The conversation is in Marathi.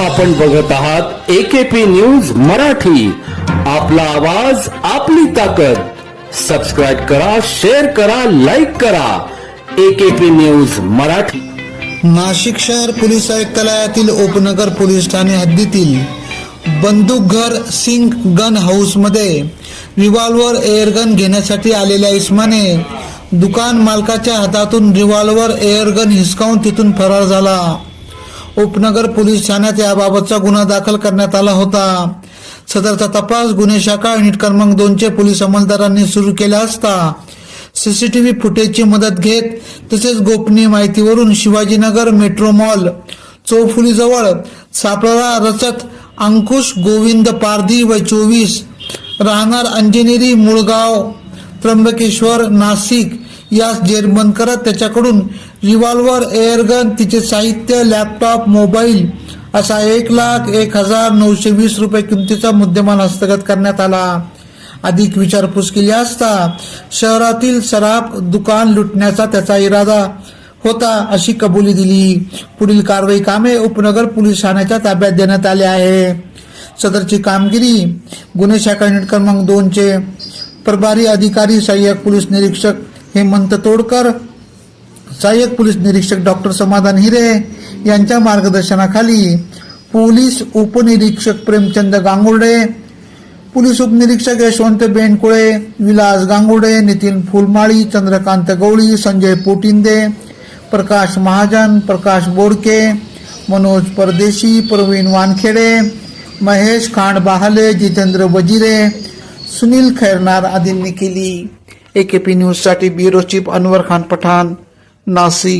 आपण बघत आहात एकेपी न्यूज मराठी. आपला आवाज आपली ताकद. सबस्क्राईब करा शेअर करा लाईक करा. AKP news Marathi. नाशिक शहर पोलीस आयुक्तालयातील उपनगर पोलीस ठाणे हद्दीतील बंदूकघर सिंग गन हाऊसमध्ये रिव्हॉल्वर एअरगन घेण्यासाठी आलेल्या इस्माने दुकान मालकाच्या हातातून रिव्हॉल्वर एअरगन हिसकावून तिथून फरार झाला. उपनगर पोलीस ठाण्यात याबाबतचा गुन्हा दाखल करण्यात आला होता. सदरचा तपास गुन्हे शाखा युनिट क्रमांक दोनचे पोलीस अंमलदारांनी सुरू केला असता. सीसीटीव्ही फुटेजची मदत घेत तसेच गोपनीय माहितीवरून शिवाजीनगर मेट्रो मॉल चौफुलीजवळ सापळा रचत अंकुश गोविंद पारधी व चोवीस राहणार अंजनेरी मुळगाव त्र्यंबकेश्वर नाशिक यास जेरबंद करत त्याच्याकडून रिव्हॉल्वर एअरगन तिचे साहित्य लॅपटॉप मोबाईल असा एक लाख एक हजार नऊशे वीस रुपये किमतीचा मुद्देमाल हस्तगत करण्यात आला. अधिक विचारपूस केली असता शहरातील सराफ दुकान लुटण्याचा त्याचा इरादा होता अशी कबुली दिली. पुढील कारवाई कामे उपनगर पोलीस ठाण्याच्या ताब्यात देण्यात आले आहे. सदरची कामगिरी गुन्हे शाखा युनिट क्रमांक दोनचे प्रभारी अधिकारी सहाय्यक पोलीस निरीक्षक हेमंत तोडकर सहाय्यक पोलीस निरीक्षक डॉक्टर समाधान हिरे यांच्या मार्गदर्शनाखाली पोलीस उपनिरीक्षक प्रेमचंद गांगुर्डे पोलीस उपनिरीक्षक यशवंत बेनकुळे विलास गांगुर्डे नितीन फुलमाळी चंद्रकांत गवळी संजय पोटिंदे प्रकाश महाजन प्रकाश बोडके मनोज परदेशी प्रवीण वानखेडे महेश खांड बहाले जितेंद्र वजिरे सुनील खैरनार आदींनी केली. एकेपी न्यूजसाठी ब्युरो चीफ अनवर खान पठाण नाशिक